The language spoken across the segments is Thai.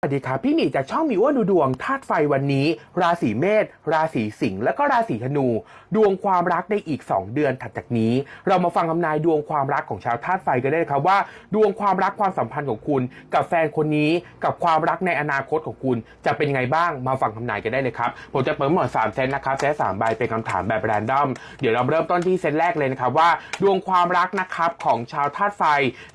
สวัสดีครับพี่หมีจากช่องมีอ้วนดูดวงธาตุไฟวันนี้ ราศีเมษราศีสิงห์และก็ราศีธนู ดวงความรักในอีก 2 เดือนถัดจากนี้ เรามาฟังคำนายดวงความรักของชาวธาตุไฟกันได้เลยครับว่า ดวงความรักความสัมพันธ์ของคุณ กับแฟนคนนี้กับความรักในอนาคตของคุณ จะเป็นยังไงบ้างมาฟังคำนายกันได้เลยครับผมจะเปิดหมด3เซตนะครับเซตสามใบเป็นคำถามแบบแรนดอมเดี๋ยวเราเริ่มต้นที่เซตแรกเลยนะครับว่า ดวงความรักนะครับของชาวธาตุไฟ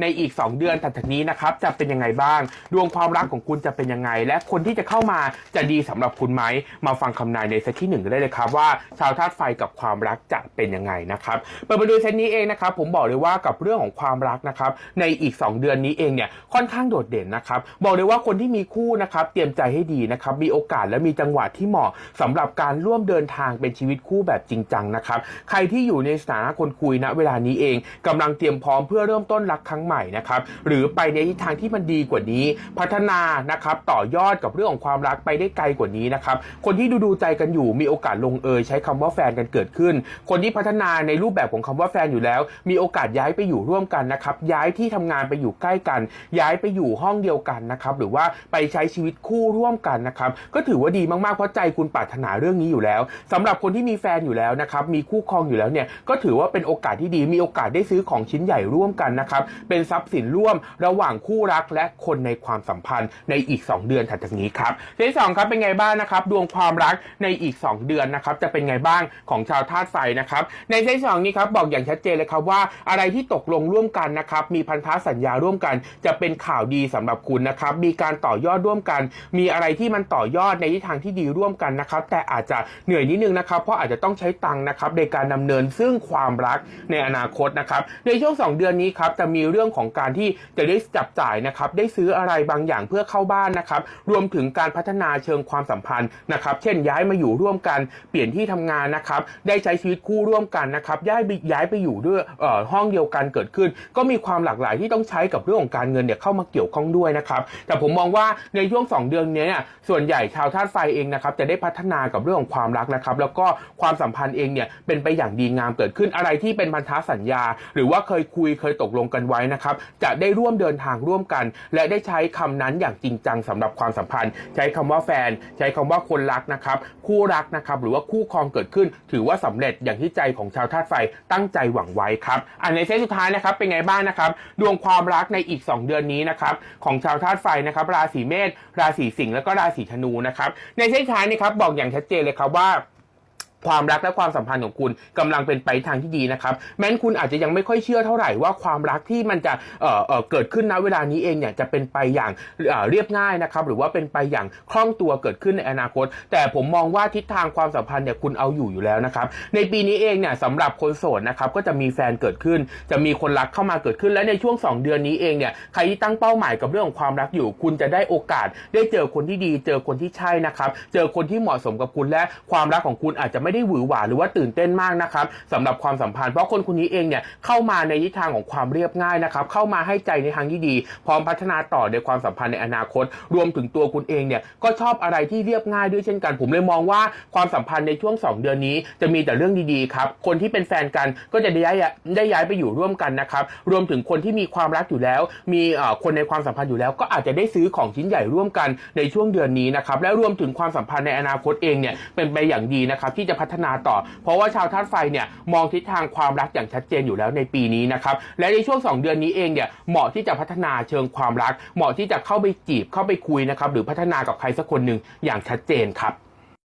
ในอีก 2 เดือนถัดจากนี้นะครับจะเป็นยังไงบ้าง ดวงความรักของคุณจะเป็นยังไง และคนที่จะเข้ามาจะดีสำหรับคุณไหมมาฟังคำนายในเซตที่หนึ่งกันได้เลยครับว่าชาวธาตุไฟกับความรักจะเป็นยังไงนะครับเปิดมาดูเซตนี้เองนะครับผมบอกเลยว่ากับเรื่องของความรักนะครับในอีก 2 เดือนนี้เองเนี่ยค่อนข้างโดดเด่นนะครับบอกเลยว่าคนที่มีคู่นะครับเตรียมใจให้ดีนะครับมีโอกาสและมีจังหวะที่เหมาะสำหรับการร่วมเดินทางเป็นชีวิตคู่แบบจริงจังนะครับใครที่อยู่ในสถานะคนคุยณเวลานี้เองกำลังเตรียมพร้อมเพื่อเริ่มต้นรักครั้งใหม่นะครับหรือไปในทิศทางที่มันดีกว่านี้พัฒนานะครับต่อยอดกับเรื่องของความรักไปได้ไกลกว่านี้นะครับคนที่ดูดูใจกันอยู่มีโอกาสลงเอยใช้คำว่าแฟนกันเกิดขึ้น คนที่พัฒนาในรูปแบบของคำว่าแฟนอยู่แล้ว มีโอกาสย้ายไปอยู่ร่วมกันนะครับย้ายที่ทำงานไปอยู่ใกล้กัน ย้ายไปอยู่ห้องเดียวกันนะครับหรือว่าไปใช้ชีวิตคู่ร่วมกันนะครับก็ถือว่าดีมากๆเพราะใจคุณปรารถนาเรื่องนี้อยู่แล้วสำหรับคนที่มีแฟนอยู่แล้วนะครับมีคู่ครองอยู่แล้วเนี่ยก็ถือว่าเป็นโอกาสที่ดีมีโอกาสได้ซื้อของชิ้นใหญ่ร่วมกันนะครับเป็นทรัพย์สินร่วมระหว่างคู่รักและคนในความสัมพันธ์ในอีีก 2 เดือนถัดจากนี้ครับเซตที่สองครับเป็นไงบ้างนะครับดวงความรักในอีก 2 เดือนนะครับจะเป็นไงบ้างของชาวธาตุไฟนะครับในเซตที่สองนี้ครับบอกอย่างชัดเจนเลยครับว่าอะไรที่ตกลงร่วมกันนะครับมีพันธสัญญาร่วมกัน จะเป็นข่าวดีสำหรับคุณนะครับมีการต่อยอดร่วมกัน มีอะไรที่มันต่อยอดในทิศทางที่ดีร่วมกันนะครับแต่อาจจะเหนื่อยนิดนึงนะครับเพราะอาจจะต้องใช้ตังค์นะครับในการดำเนินซึ่งความรักในอนาคตนะครับในช่วง 2 เดือนนี้ครับจะมีเรื่องของการที่จะได้จับจ่ายนะครับได้ซื้ออะไรบางอย่างเพื่อเข้าบ้านนะครับรวมถึงการพัฒนาเชิงความสัมพันธ์นะครับเช่นย้ายมาอยู่ร่วมกันเปลี่ยนที่ทำงานนะครับได้ใช้ชีวิตคู่ร่วมกันนะครับย้ายไปย้ายไปอยู่ด้วยห้องเดียวกันเกิดขึ้น ก็มีความหลากหลายที่ต้องใช้กับเรื่องของการเงินเนี่ยเข้ามาเกี่ยวข้องด้วยนะครับแต่ผมมองว่าในช่วง 2 เดือนนี้เนี่ยส่วนใหญ่ชาวธาตุไฟเองนะครับจะได้พัฒนากับเรื่องของความรักนะครับ แล้วก็ความสัมพันธ์เองเนี่ยเป็นไปอย่างดีงามเกิดขึ้นอะไรที่เป็นพันธสัญญา หรือว่าเคยคุยเคยตกลงกันไว้นะครับจะได้ร่วมเดินทางร่วมกัน และได้ใช้คำนั้นอย่างจริงจังสำหรับความสัมพันธ์ ใช้คำว่าแฟน ใช้คำว่าคนรักนะครับ คู่รักนะครับ หรือว่าคู่ครองเกิดขึ้น ถือว่าสำเร็จอย่างที่ใจของชาวธาตุไฟตั้งใจหวังไว้ครับอันในเซตสุดท้ายนะครับเป็นไงบ้างนะครับ ดวงความรักในอีก 2 เดือนนี้นะครับของชาวธาตุไฟนะครับ ราศีเมษราศีสิงห์แล้วก็ราศีธนูนะครับในเซตสุดท้ายนี่ครับบอกอย่างชัดเจนเลยครับว่า ความรักและความสัมพันธ์ของคุณกำลังเป็นไปทางที่ดีนะครับแม้นคุณอาจจะยังไม่ค่อยเชื่อเท่าไหร่ว่าความรักที่มันจะเอ่อเอ่อเกิดขึ้นณเวลานี้เองเนี่ยจะเป็นไปอย่างเอ่อเรียบง่ายนะครับหรือว่าเป็นไปอย่างคล่องตัวเกิดขึ้นในอนาคต แต่ผมมองว่าทิศทางความสัมพันธ์เนี่ยคุณเอาอยู่อยู่แล้วนะครับในปีนี้เองเนี่ยสำหรับคนโสดนะครับก็จะมีแฟนเกิดขึ้น จะมีคนรักเข้ามาเกิดขึ้น และในช่วง 2 เดือนนี้เองเนี่ยใครที่ตั้งเป้าหมายกับเรื่องของความรักอยู่ คุณจะได้โอกาส ได้เจอคนที่ดี เจอคนที่ใช่นะครับเจอคนที่เหมาะสมกับคุณและความรักของคุณอาจจะไม่ได้หวือหวาหรือว่าตื่นเต้นมากนะครับสำหรับความสัมพันธ์เพราะคนคนนี้เองเนี่ยเข้ามาในทิศทางของความเรียบง่ายนะครับเข้ามาให้ใจในทางที่ดี พร้อมพัฒนาต่อในความสัมพันธ์ในอนาคต รวมถึงตัวคุณเองเนี่ยก็ชอบอะไรที่เรียบง่ายด้วยเช่นกัน ผมเลยมองว่าความสัมพันธ์ในช่วง 2 เดือนนี้ จะมีแต่เรื่องดีๆครับคนที่เป็นแฟนกันก็จะได้ย้ายได้ย้ายไปอยู่ร่วมกันนะครับรวมถึงคนที่มีความรักอยู่แล้ว มีเอ่อคนในความสัมพันธ์อยู่แล้ว ก็อาจจะได้ซื้อของชิ้นใหญ่ร่วมกันในช่วงเดือนนี้นะครับและรวมถึงความสัมพันธ์ในอนาคตเองเนี่ยเป็นไปอย่างดีนะครับที่จะพัฒนาต่อ เพราะว่าชาวธาตุไฟเนี่ยมองทิศทางความรักอย่างชัดเจนอยู่แล้วในปีนี้นะครับและในช่วง 2 เดือนนี้เองเนี่ยเหมาะที่จะพัฒนาเชิงความรัก เหมาะที่จะเข้าไปจีบเข้าไปคุยนะครับหรือพัฒนากับใครสักคนหนึ่งอย่างชัดเจนครับ